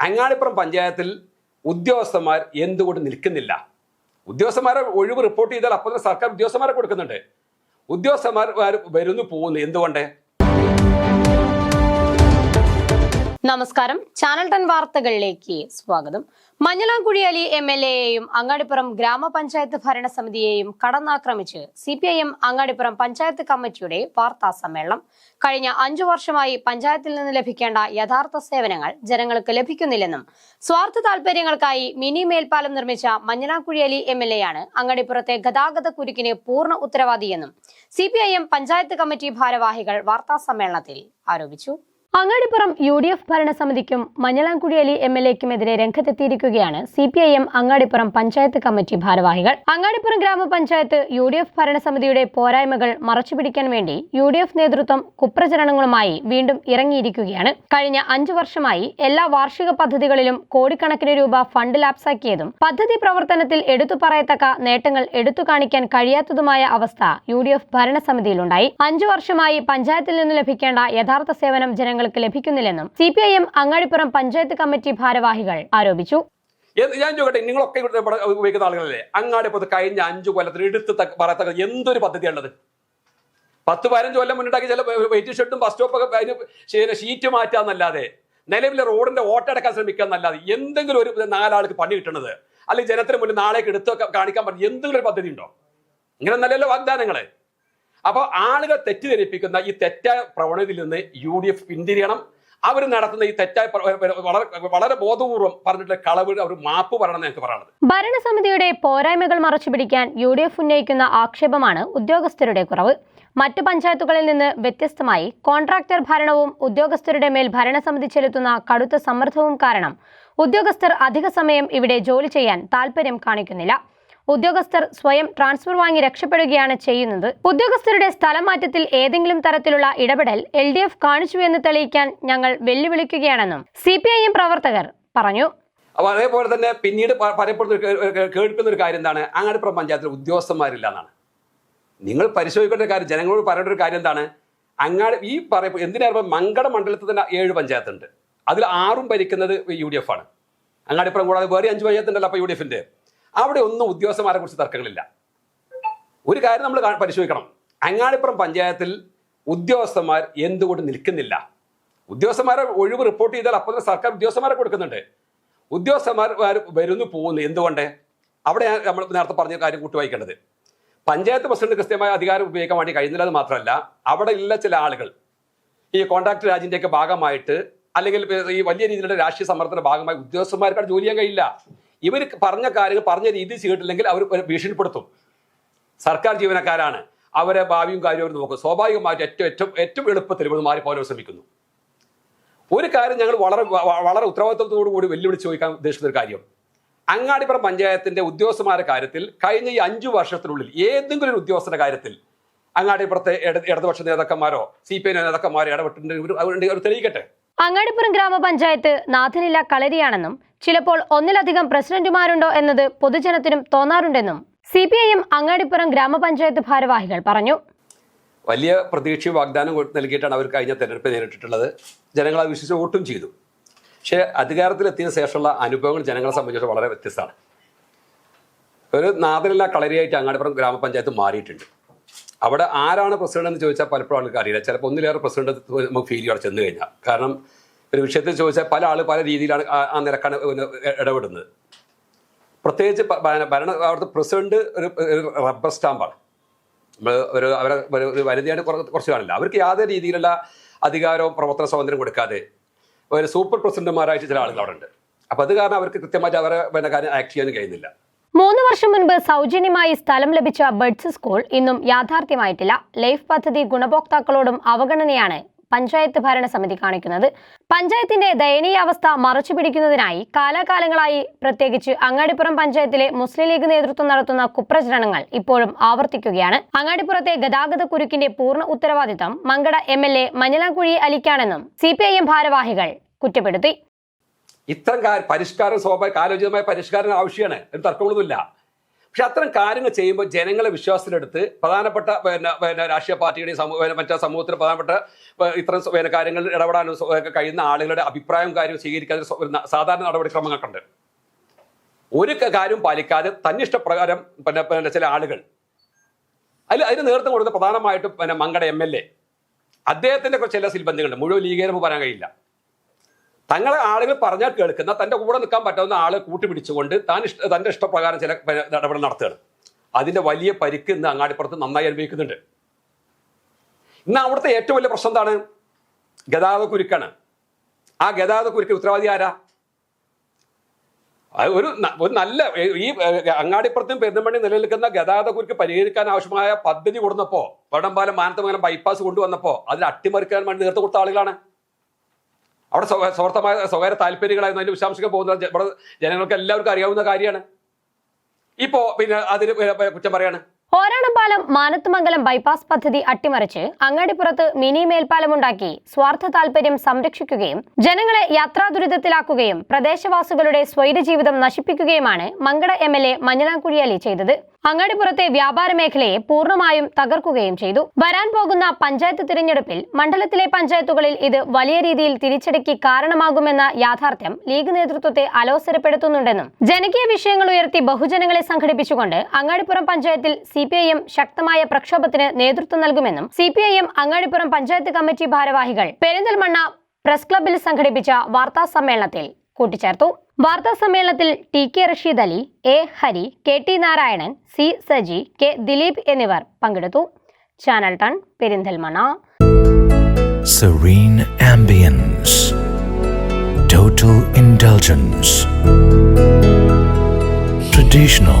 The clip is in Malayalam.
അങ്ങാടിപ്പുറം പഞ്ചായത്തിൽ ഉദ്യോഗസ്ഥന്മാർ എന്തുകൊണ്ട് നിൽക്കുന്നില്ല? ഉദ്യോഗസ്ഥന്മാരെ ഒഴിവ് റിപ്പോർട്ട് ചെയ്താൽ അപ്പോൾ സർക്കാർ ഉദ്യോഗസ്ഥന്മാരെ കൊടുക്കുന്നുണ്ട്. ഉദ്യോഗസ്ഥന്മാർ വരുന്നു പോകുന്നു. എന്തുകൊണ്ട്? നമസ്കാരം. ചാനൽ ടെൻ വാർത്തകളിലേക്ക് സ്വാഗതം. മഞ്ഞളാംകുഴി അലി എം എൽ എയെയും അങ്ങാടിപ്പുറം ഗ്രാമപഞ്ചായത്ത് ഭരണസമിതിയെയും കടന്നാക്രമിച്ച് C P I M Angadipuram panchayat കമ്മിറ്റിയുടെ വാർത്താ സമ്മേളനം. കഴിഞ്ഞ അഞ്ചു വർഷമായി പഞ്ചായത്തിൽ നിന്ന് ലഭിക്കേണ്ട യഥാർത്ഥ സേവനങ്ങൾ ജനങ്ങൾക്ക് ലഭിക്കുന്നില്ലെന്നും സ്വാർത്ഥ താൽപര്യങ്ങൾക്കായി മിനി മേൽപ്പാലം നിർമ്മിച്ച മഞ്ഞളാംകുഴി അലി എം എൽ എയാണ് അങ്ങാടിപ്പുറത്തെ ഗതാഗത കുരുക്കിന് പൂർണ ഉത്തരവാദിയെന്നും C P I M panchayat committee ഭാരവാഹികൾ വാർത്താ സമ്മേളനത്തിൽ ആരോപിച്ചു. അങ്ങാടിപ്പുറം യു ഡി എഫ് ഭരണസമിതിക്കും മഞ്ഞളാംകുടി അലി എം എൽ എക്കുമെതിരെ രംഗത്തെത്തിയിരിക്കുകയാണ് C P I M Angadipuram panchayat committee ഭാരവാഹികൾ. അങ്ങാടിപ്പുറം ഗ്രാമപഞ്ചായത്ത് യു ഡി എഫ് ഭരണസമിതിയുടെ പോരായ്മകൾ മറച്ചുപിടിക്കാൻ വേണ്ടി യു ഡി എഫ് നേതൃത്വം കുപ്രചരണങ്ങളുമായി വീണ്ടും ഇറങ്ങിയിരിക്കുകയാണ്. കഴിഞ്ഞ അഞ്ചു വർഷമായി എല്ലാ വാർഷിക പദ്ധതികളിലും കോടിക്കണക്കിന് രൂപ ഫണ്ട് ലാപ്സാക്കിയതും പദ്ധതി പ്രവർത്തനത്തിൽ എടുത്തു പറയത്തക്ക നേട്ടങ്ങൾ എടുത്തു കാണിക്കാൻ കഴിയാത്തതുമായ അവസ്ഥ യു ഡി എഫ് ഭരണസമിതിയിലുണ്ടായി. അഞ്ചു വർഷമായി പഞ്ചായത്തിൽ നിന്ന് ലഭിക്കേണ്ട യഥാർത്ഥ സേവനം ജനങ്ങൾക്ക് ലഭിക്കുന്നില്ലെന്നും C P I M Angadipuram panchayat committee ഭാരവാഹികൾ ആരോപിച്ചു. ഞാൻ ചോദിക്കട്ടെ നിങ്ങളൊക്കെ ഇവിടെ ഉപയോഗിക്കുന്ന ആളുകളല്ലേ? അങ്ങാടിപ്പുറത്ത് കഴിഞ്ഞ അഞ്ചു കൊല്ലത്തിൽ എടുത്ത് പറയത്തക്ക എന്തൊരു പദ്ധതിയാണുള്ളത് പത്ത് പതിനഞ്ച് കൊല്ലം മുന്നുണ്ടാക്കി ചില വെയിറ്റ് ഷെഡും ബസ് സ്റ്റോപ്പൊക്കെ അതിന് ഷീറ്റ് മാറ്റാന്നല്ലാതെ നിലവിലെ റോഡിന്റെ ഓട്ടടക്കാൻ ശ്രമിക്കാന്നല്ലാതെ എന്തെങ്കിലും ഒരു നാലാൾക്ക് പണി കിട്ടണത്? അല്ലെങ്കിൽ ജനത്തിന് മുന്നിൽ നാളേക്ക് എടുത്ത് കാണിക്കാൻ പറ്റും എന്തെങ്കിലും ഒരു പദ്ധതി ഉണ്ടോ ഇങ്ങനെ നല്ലല്ലോ വാഗ്ദാനങ്ങൾ. അപ്പോൾ ആളുകൾ തെറ്റിദ്ധരിപ്പിക്കുന്ന ഈ തെറ്റായ പ്രവണതയിൽ നിന്ന് യു ഡി എഫ് പിന്തിരിയണം. അവർ നടത്തുന്ന ഈ തെറ്റായ വളരെ വളരെ പറഞ്ഞിട്ടുള്ള കളവ് അവർ മാപ്പ് പറയണം എന്ന് പറയാനുള്ളത്. ഭരണസമിതിയുടെ പോരായ്മകൾ മറച്ചു പിടിക്കാൻ യു ഡി എഫ് ഉന്നയിക്കുന്ന ആക്ഷേപമാണ് ഉദ്യോഗസ്ഥരുടെ കുറവ്. മറ്റു പഞ്ചായത്തുകളിൽ നിന്ന് വ്യത്യസ്തമായി കോൺട്രാക്ടർ ഭരണവും ഉദ്യോഗസ്ഥരുടെ മേൽ ഭരണസമിതി ചെലുത്തുന്ന കടുത്ത സമ്മർദ്ദവും കാരണം ഉദ്യോഗസ്ഥർ അധിക സമയം ഇവിടെ ജോലി ചെയ്യാൻ താൽപര്യം കാണിക്കുന്നില്ല. ഉദ്യോഗസ്ഥർ സ്വയം ട്രാൻസ്ഫർ വാങ്ങി രക്ഷപ്പെടുകയാണ് ചെയ്യുന്നത്. ഉദ്യോഗസ്ഥരുടെ സ്ഥലം മാറ്റത്തിൽ ഏതെങ്കിലും തരത്തിലുള്ള ഇടപെടൽ എൽ ഡി എഫ് കാണിച്ചു എന്ന് തെളിയിക്കാൻ ഞങ്ങൾ വെല്ലുവിളിക്കുകയാണെന്നും സി പി ഐ എം പ്രവർത്തകർ പറഞ്ഞു. അപ്പോൾ അതേപോലെ തന്നെ പിന്നീട് കേൾക്കുന്ന ഒരു കാര്യം എന്താണ്? അങ്ങാടിപ്പുറം പഞ്ചായത്തിൽ ഉദ്യോഗസ്ഥന്മാരില്ല എന്നാണ് നിങ്ങൾ പരിശോധിക്കേണ്ട കാര്യം ജനങ്ങളോട് പറയേണ്ട ഒരു കാര്യം എന്താണ്? അങ്ങാടി ഈ പറയ എന്തിനായിരുന്നു? മങ്കട മണ്ഡലത്തിൽ തന്നെ ഏഴ് പഞ്ചായത്തുണ്ട്. അതിൽ ആറും ഭരിക്കുന്നത് യു ഡി എഫ് ആണ്. അങ്ങാടിപ്പുറം കൂടാതെ വേറെ അഞ്ച് പഞ്ചായത്തുണ്ടല്ലോ അപ്പോൾ യു ഡി എഫിന്റെ. അവിടെ ഒന്നും ഉദ്യോഗസ്ഥന്മാരെ കുറിച്ച് തർക്കങ്ങളില്ല. ഒരു കാര്യം നമ്മൾ പരിശോധിക്കണം. അങ്ങാടിപ്പുറം പഞ്ചായത്തിൽ ഉദ്യോഗസ്ഥന്മാർ എന്തുകൊണ്ട് നിൽക്കുന്നില്ല? ഉദ്യോഗസ്ഥന്മാരെ ഒഴിവ് റിപ്പോർട്ട് ചെയ്താൽ അപ്പോൾ തന്നെ സർക്കാർ ഉദ്യോഗസ്ഥന്മാരെ കൊടുക്കുന്നുണ്ട്. ഉദ്യോഗസ്ഥന്മാർ വരുന്നു പോകുന്നു. എന്തുകൊണ്ട്? അവിടെ നമ്മൾ നേരത്തെ പറഞ്ഞ കാര്യം കൂട്ടുവായിക്കേണ്ടത് പഞ്ചായത്ത് പ്രസിഡന്റ് കൃത്യമായ അധികാരം ഉപയോഗിക്കാൻ വേണ്ടി കഴിയുന്നില്ല അത് മാത്രമല്ല അവിടെ ഉള്ള ചില ആളുകൾ ഈ കോൺട്രാക്ട് രാജിന്റെയൊക്കെ ഭാഗമായിട്ട് അല്ലെങ്കിൽ ഈ വലിയ രീതിയിലുള്ള രാഷ്ട്രീയ സമ്മർദ്ദത്തിന്റെ ഭാഗമായി ഉദ്യോഗസ്ഥന്മാർക്കാണ് ജോലി ചെയ്യാൻ കഴിയില്ല. ഇവർ പറഞ്ഞ കാര്യങ്ങൾ പറഞ്ഞ രീതി ചെയ്തിട്ടില്ലെങ്കിൽ അവർ ഭീഷണിപ്പെടുത്തും. സർക്കാർ ജീവനക്കാരാണ്. അവരെ ഭാവിയും കാര്യവും നോക്കും. സ്വാഭാവികമായിട്ട് ഏറ്റവും ഏറ്റവും ഏറ്റവും എളുപ്പത്തിൽ ഇവർ മാറിപ്പോകാൻ ശ്രമിക്കുന്നു. ഒരു കാര്യം ഞങ്ങൾ വളരെ വളരെ ഉത്തരവാദിത്വത്തോടു കൂടി വെല്ലുവിളിച്ച് ചോദിക്കാൻ ഉദ്ദേശിക്കുന്ന ഒരു കാര്യം. അങ്ങാടിപ്പുറം പഞ്ചായത്തിന്റെ ഉദ്യോഗസ്ഥന്മാരുടെ കാര്യത്തിൽ കഴിഞ്ഞ ഈ അഞ്ചു വർഷത്തിനുള്ളിൽ ഏതെങ്കിലും ഒരു ഉദ്യോഗസ്ഥന്റെ കാര്യത്തിൽ അങ്ങാടിപ്പുറത്തെ ഇട- ഇടതുപക്ഷ നേതാക്കന്മാരോ സി പി ഐ നേതാക്കന്മാരോ അവരുണ്ടെങ്കിൽ അവർ തെളിയിക്കട്ടെ. അങ്ങാടിപ്പുറം ഗ്രാമപഞ്ചായത്ത് നാഥനില്ല കളരിയാണെന്നും ചിലപ്പോൾ ഒന്നിലധികം പ്രസിഡന്റുമാരുണ്ടോ എന്നത് പൊതുജനത്തിനും തോന്നാറുണ്ടെന്നും C P I M Angadipuram ഗ്രാമപഞ്ചായത്ത് ഭാരവാഹികൾ പറഞ്ഞു. വലിയ പ്രതീക്ഷയും വാഗ്ദാനം നൽകിയിട്ടാണ് അവർ കഴിഞ്ഞ തെരഞ്ഞെടുപ്പ് നേരിട്ടിട്ടുള്ളത്. ജനങ്ങൾ അത് വിശ്വസിച്ച് വോട്ടും ചെയ്തു. പക്ഷേ അധികാരത്തിലെത്തിയ ശേഷമുള്ള അനുഭവങ്ങൾ ജനങ്ങളെ സംബന്ധിച്ച് വളരെ വ്യത്യസ്തമാണ്. ഒരു നാദനില്ല കളരിയായിട്ട് അങ്ങാടിപ്പുറം ഗ്രാമപഞ്ചായത്ത് മാറിയിട്ടുണ്ട്. അവിടെ ആരാണ് പ്രസിഡന്റ് എന്ന് ചോദിച്ചാൽ പലപ്പോഴും ആൾക്ക് അറിയില്ല. ചിലപ്പോൾ ഒന്നിലേറെ പ്രസിഡന്റ് നമുക്ക് ഫീൽ ചെയ്യാൻ ചെന്ന് കഴിഞ്ഞാൽ. കാരണം ഒരു വിഷയത്തിൽ ചോദിച്ചാൽ പല ആൾ പല രീതിയിലാണ് ആ- നിരക്കാണ് ഇടപെടുന്നത്. പ്രത്യേകിച്ച് ഭരണ അവിടുത്തെ പ്രസിഡന്റ് ഒരു റബ്ബർ സ്റ്റാമ്പാണ്. നമ്മൾ ഒരു അവരെ ഒരു വനിതയാണ് കുറച്ച് കാണില്ല. അവർക്ക് യാതൊരു രീതിയിലുള്ള അധികാരവും പ്രവർത്തന സ്വാതന്ത്ര്യം കൊടുക്കാതെ ഒരു സൂപ്പർ പ്രസിഡന്റുമാരായിട്ട് ചില ആളുകൾ അവിടെ ഉണ്ട്. അപ്പോൾ അത് കാരണം അവർക്ക് കൃത്യമായിട്ട് അവരെ പിന്നെ കാര്യം ആക്ട് ചെയ്യാൻ കഴിയുന്നില്ല. മൂന്ന് വർഷം മുൻപ് സൗജന്യമായി സ്ഥലം ലഭിച്ച ബഡ്സ് സ്കൂൾ ഇന്നും യാഥാർത്ഥ്യമായിട്ടില്ല. ലൈഫ് പദ്ധതി ഗുണഭോക്താക്കളോടും അവഗണനയാണ് പഞ്ചായത്ത് ഭരണസമിതി കാണിക്കുന്നത്. പഞ്ചായത്തിന്റെ ദയനീയാവസ്ഥ മറച്ചു പിടിക്കുന്നതിനായി കാലാകാലങ്ങളായി പ്രത്യേകിച്ച് അങ്ങാടിപ്പുറം പഞ്ചായത്തിലെ മുസ്ലിം ലീഗ് നേതൃത്വം നടത്തുന്ന കുപ്രചരണങ്ങൾ ഇപ്പോഴും ആവർത്തിക്കുകയാണ്. അങ്ങാടിപ്പുറത്തെ ഗതാഗത കുരുക്കിന്റെ പൂർണ ഉത്തരവാദിത്തം Mankada M L A Manjalamkuzhi അലിക്കാണെന്നും C ഭാരവാഹികൾ കുറ്റപ്പെടുത്തി. ഇത്തരം പരിഷ്കാരം സ്വാഭാവിക കാലോചിതമായ പരിഷ്കാരം ആവശ്യമാണ്. ഒരു തർക്കമൊന്നുമില്ല. പക്ഷെ അത്തരം കാര്യങ്ങൾ ചെയ്യുമ്പോൾ ജനങ്ങളെ വിശ്വാസത്തിലെടുത്ത് പ്രധാനപ്പെട്ട പിന്നെ പിന്നെ രാഷ്ട്രീയ പാർട്ടിയുടെയും സമൂഹ മറ്റേ സമൂഹത്തിൽ പ്രധാനപ്പെട്ട ഇത്തരം പിന്നെ കാര്യങ്ങളിൽ ഇടപെടാനും കഴിയുന്ന ആളുകളുടെ അഭിപ്രായവും കാര്യവും സ്വീകരിക്കാൻ ഒരു സ- ഒരു ന- സാധാരണ നടപടിക്രമങ്ങളൊക്കെ ഉണ്ട് ഒരു കാര്യം കാര്യവും പാലിക്കാതെ തന്നിഷ്ടപ്രകാരം പിന്നെ പിന്നെ ചില ആളുകൾ. അതിൽ അതിന് നേതൃത്വം കൊടുത്ത പ്രധാനമായിട്ടും പിന്നെ മങ്കട എം എൽ എ. അദ്ദേഹത്തിന്റെ ചില സിൽബന്ധികളുണ്ട്. മുഴുവൻ ലീഗേരും പറയാൻ കഴിയില്ല. തങ്ങളെ ആളുകൾ പറഞ്ഞാൽ കേൾക്കുന്ന തന്റെ കൂടെ നിൽക്കാൻ പറ്റാവുന്ന ആളെ കൂട്ടുപിടിച്ചുകൊണ്ട് താൻ ഇഷ്ട തന്റെ ഇഷ്ടപ്രകാരം ചില നടപടി നടത്തുകയാണ്. അതിന്റെ വലിയ പരിക്ക് ഇന്ന് അങ്ങാടിപ്പുറത്ത് നന്നായി അനുഭവിക്കുന്നുണ്ട്. ഇന്ന് അവിടുത്തെ ഏറ്റവും വലിയ പ്രശ്നം എന്താണ്? ഗതാഗത കുരുക്കാണ്. ആ ഗതാഗത കുരുക്ക് ഉത്തരവാദി ആരാ? ഒരു ഒരു നല്ല ഈ അങ്ങാടിപ്പുറത്തും പെരുന്തമണ്ണി നിലനിൽക്കുന്ന ഗതാഗത കുരുക്ക് പരിഹരിക്കാൻ ആവശ്യമായ പദ്ധതി കൊടുന്നപ്പോ വടംപാലം മാനത്തമംഗലം ബൈപ്പാസ് കൊണ്ടുവന്നപ്പോ അതിൽ അട്ടിമറിക്കാൻ വേണ്ടി നേരത്തെ കൊടുത്ത ആളുകളാണ്. അവിടെ സ്വ- സ്വാർത്ഥമായ സ്വകാര്യ താല്പര്യങ്ങളായിരുന്നു അതിന്റെ വിശദാംശങ്ങൾ പോകുന്നത്. ഇവിടെ ജനങ്ങൾക്ക് എല്ലാവർക്കും അറിയാവുന്ന കാര്യമാണ്. ഇപ്പോ പിന്നെ അതിന് കുറ്റം പറയാണ്. ഓരാണപ്പാലം മാനത്തുമംഗലം ബൈപ്പാസ് പദ്ധതി അട്ടിമറിച്ച് അങ്ങാടിപ്പുറത്ത് മിനി മേൽപ്പാലമുണ്ടാക്കി സ്വാർത്ഥ താൽപര്യം സംരക്ഷിക്കുകയും ജനങ്ങളെ യാത്രാ ദുരിതത്തിലാക്കുകയും പ്രദേശവാസികളുടെ സ്വൈര ജീവിതം നശിപ്പിക്കുകയുമാണ് മങ്കട എം എൽ എ മഞ്ഞനാംകുഴിയാലി ചെയ്തത്. അങ്ങാടിപ്പുറത്തെ വ്യാപാര മേഖലയെ പൂർണമായും തകർക്കുകയും ചെയ്തു. വരാൻ പോകുന്ന പഞ്ചായത്ത് തിരഞ്ഞെടുപ്പിൽ മണ്ഡലത്തിലെ പഞ്ചായത്തുകളിൽ ഇത് വലിയ രീതിയിൽ തിരിച്ചടിക്ക് കാരണമാകുമെന്ന യാഥാർത്ഥ്യം ലീഗ് നേതൃത്വത്തെ അലോസരപ്പെടുത്തുന്നുണ്ടെന്നും ജനകീയ വിഷയങ്ങൾ ഉയർത്തി ബഹുജനങ്ങളെ സംഘടിപ്പിച്ചുകൊണ്ട് അങ്ങാടിപ്പുറം പഞ്ചായത്തിൽ സി പി ഐ എം ശക്തമായ പ്രക്ഷോഭത്തിന് നേതൃത്വം നൽകുമെന്നും C P I M Angadipuram panchayat committee ഭാരവാഹികൾ പെരിന്തൽമണ്ണ പ്രസ് ക്ലബ്ബിൽ സംഘടിപ്പിച്ച വാർത്താ സമ്മേളനത്തിൽ കൂട്ടിച്ചേർത്തു വാർത്താ സമ്മേളനത്തിൽ T K Rasheed Ali A Hari K T Narayanan C Saji K Dileep എന്നിവർ പങ്കെടുത്തു channel ten Perinthalmanna Serene ambience. Total indulgence. Traditional